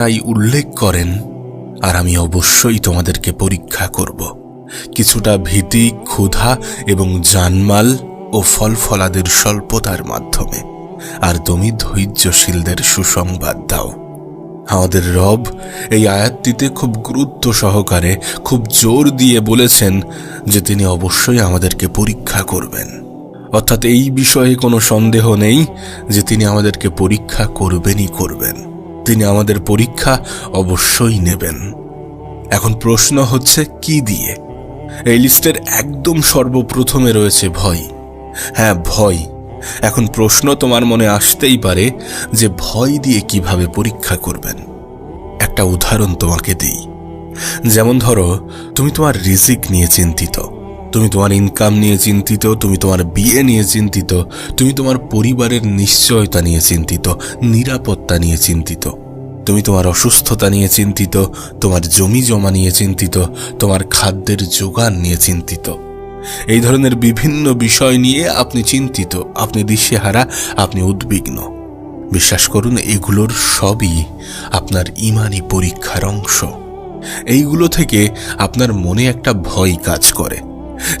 তাই উল্লেখ করেন, আর আমি অবশ্যই তোমাদেরকে পরীক্ষা করব। কিছুটা ভীতি, ক্ষুধা এবং জানমাল ও ফল ফলাদের স্বল্পতার মাধ্যমে। আর তুমি ধৈর্যশীলদের সুসংবাদ দাও। আমাদের রব এই আয়াতটিতে খুব গুরুত্ব সহকারে খুব জোর দিয়ে বলেছেন যে তিনি অবশ্যই আমাদেরকে পরীক্ষা করবেন। অর্থাৎ এই বিষয়ে কোনো সন্দেহ নেই যে তিনি আমাদেরকে পরীক্ষা করবেনই করবেন। তিনি আমাদের পরীক্ষা অবশ্যই নেবেন। এখন প্রশ্ন হচ্ছে, কি দিয়ে? এই লিস্টের একদম সর্বপ্রথমে রয়েছে ভয়। হ্যাঁ ভয়। এখন প্রশ্ন তোমার মনে আসতেই পারে যে, ভয় দিয়ে কীভাবে পরীক্ষা করবেন? একটা উদাহরণ তোমাকে দিই। যেমন ধরো, তুমি তোমার রিজিক নিয়ে চিন্তিত। তুমি তোমার ইনকাম নিয়ে চিন্তিত, তুমি তোমার বিয়ে নিয়ে চিন্তিত, তুমি তোমার পরিবারের নিশ্চয়তা নিয়ে চিন্তিত, নিরাপত্তা নিয়ে চিন্তিত। তুমি তোমার অসুস্থতা নিয়ে চিন্তিত, তোমার জমি জমা নিয়ে চিন্তিত, তোমার খাদ্যের যোগান নিয়ে চিন্তিত। এই ধরনের বিভিন্ন বিষয় নিয়ে আপনি চিন্তিত, আপনি দিশেহারা, আপনি উদ্বিগ্ন। বিশ্বাস করুন, এগুলোর সবই আপনার ইমানি পরীক্ষার অংশ। এইগুলো থেকে আপনার মনে একটা ভয় কাজ করে।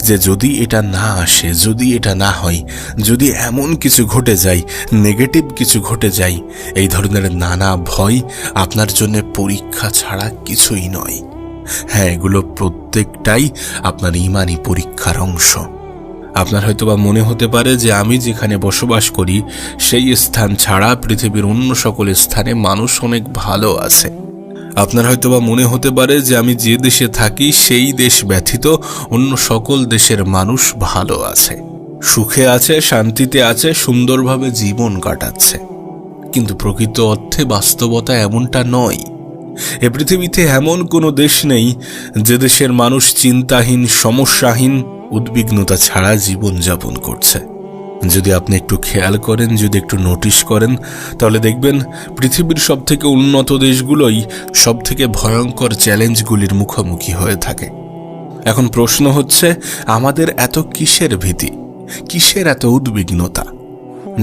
যে যদি এটা না আসে, যদি এটা না হয়, যদি এমন কিছু ঘটে যায় নেগেটিভ কিছু ঘটে যায়, এই ধরনের নানা ভয় আপনার জন্য পরীক্ষা ছাড়া কিছুই নয়। হ্যাঁ এগুলো প্রত্যেকটাই আপনার ইমানি পরীক্ষার অংশ। আপনার হয়তোবা মনে হতে পারে যে আমি যেখানে বসবাস করি, সেই স্থান ছাড়া পৃথিবীর অন্য সকল স্থানে মানুষ অনেক ভালো আছে। আপনার হয়তোবা মনে হতে পারে যে আমি যে দেশে থাকি, সেই দেশ ব্যথিত, অন্য সকল দেশের মানুষ ভালো আছে, সুখে আছে, শান্তিতে আছে, সুন্দরভাবে জীবন কাটাচ্ছে। কিন্তু প্রকৃত অর্থে বাস্তবতা এমনটা নয়। এ পৃথিবীতে এমন কোনো দেশ নেই যে দেশের মানুষ চিন্তাহীন, সমস্যাহীন, উদ্বিগ্নতা ছাড়া জীবন যাপন করছে। যদি আপনি একটু খেয়াল করেন, যদি একটু নোটিশ করেন, তাহলে দেখবেন পৃথিবীর সব থেকে উন্নত দেশগুলোই সব থেকে ভয়ঙ্কর চ্যালেঞ্জগুলির মুখোমুখি হয়ে থাকে। এখন প্রশ্ন হচ্ছে, আমাদের এত কিসের ভীতি? কিসের এত উদ্বিগ্নতা?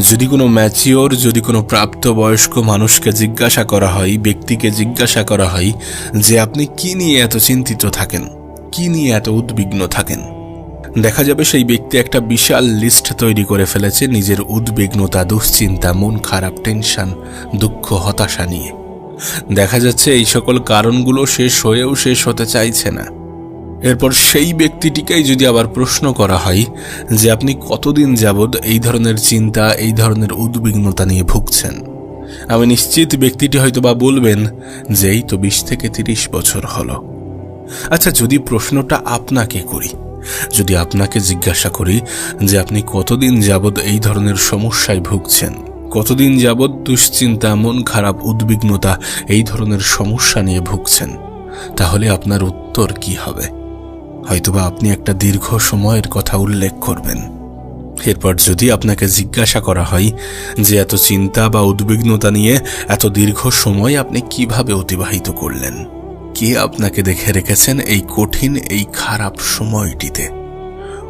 যদি কোনো ম্যাচিওর যদি কোনো প্রাপ্তবয়স্ক মানুষকে জিজ্ঞাসা করা হয়, ব্যক্তিকে জিজ্ঞাসা করা হয় যে আপনি কি নিয়ে এত চিন্তিত থাকেন? কি নিয়ে এত উদ্বিগ্ন থাকেন? দেখা যাবে সেই ব্যক্তি একটা বিশাল লিস্ট তৈরি করে ফেলেছে নিজের উদ্বিগ্নতা, দুশ্চিন্তা, মন খারাপ টেনশন দুঃখ, হতাশা নিয়ে। দেখা যাচ্ছে এই সকল কারণগুলো শেষ হয়েও শেষ হতে চাইছে না। এরপর সেই ব্যক্তিটিকেই যদি আবার প্রশ্ন করা হয় যে আপনি কতদিন যাবৎ এই ধরনের চিন্তা, এই ধরনের উদ্বিগ্নতা নিয়ে ভুগছেন? আমি নিশ্চিত ব্যক্তিটি হয়তো বা বলবেন যে এই তো বিশ থেকে তিরিশ বছর হলো। আচ্ছা যদি প্রশ্নটা আপনাকে করি যদি আপনাকে জিজ্ঞাসা করি যে আপনি কতদিন যাবৎ এই ধরনের সমস্যায় ভুগছেন? কতদিন যাবৎ দুশ্চিন্তা, মন খারাপ, উদ্বিগ্নতা এই ধরনের সমস্যা নিয়ে ভুগছেন? তাহলে আপনার উত্তর কি হবে? হয়তোবা আপনি একটা দীর্ঘ সময়ের কথা উল্লেখ করবেন। এরপর যদি আপনাকে জিজ্ঞাসা করা হয় যে এত চিন্তা বা উদ্বিগ্নতা নিয়ে এত দীর্ঘ সময় আপনি কীভাবে অতিবাহিত করলেন? কে আপনাকে দেখে রেখেছেন এই কঠিন, এই খারাপ সময়টিতে?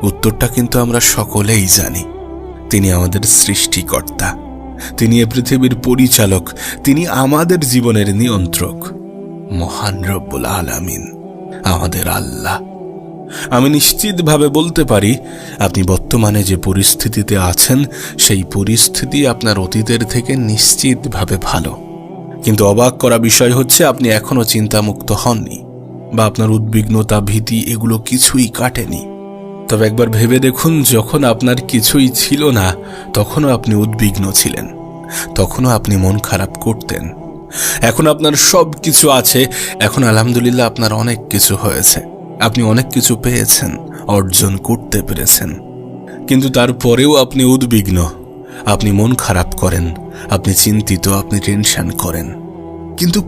উত্তরটা কিন্তু আমরা সকলেই জানি। তিনি আমাদের সৃষ্টিকর্তা। তিনি এ পৃথিবীর পরিচালক। তিনি আমাদের জীবনের নিয়ন্ত্রক। মহান রব্বুল আলামিন, আমাদের আল্লাহ। আমি নিশ্চিতভাবে বলতে পারি, আপনি বর্তমানে যে পরিস্থিতিতে আছেন, সেই পরিস্থিতি আপনার অতীতের থেকে নিশ্চিতভাবে ভালো। কিন্তু অবাক করা বিষয় হচ্ছে, আপনি এখনও চিন্তামুক্ত হননি বা আপনার উদ্বিগ্নতা, ভীতি এগুলো কিছুই কাটেনি। তবে একবার ভেবে দেখুন, যখন আপনার কিছুই ছিল না, তখনও আপনি উদ্বিগ্ন ছিলেন। তখনও আপনি মন খারাপ করতেন। এখন আপনার সব কিছু আছে। এখন আলহামদুলিল্লাহ আপনার অনেক কিছু হয়েছে। আপনি অনেক কিছু পেয়েছেন, অর্জন করতে পেরেছেন। কিন্তু তারপরেও আপনি উদ্বিগ্ন। আপনি মন খারাপ করেন। আপনি চিন্তিত আপনি টেনশন করেন। কিন্তু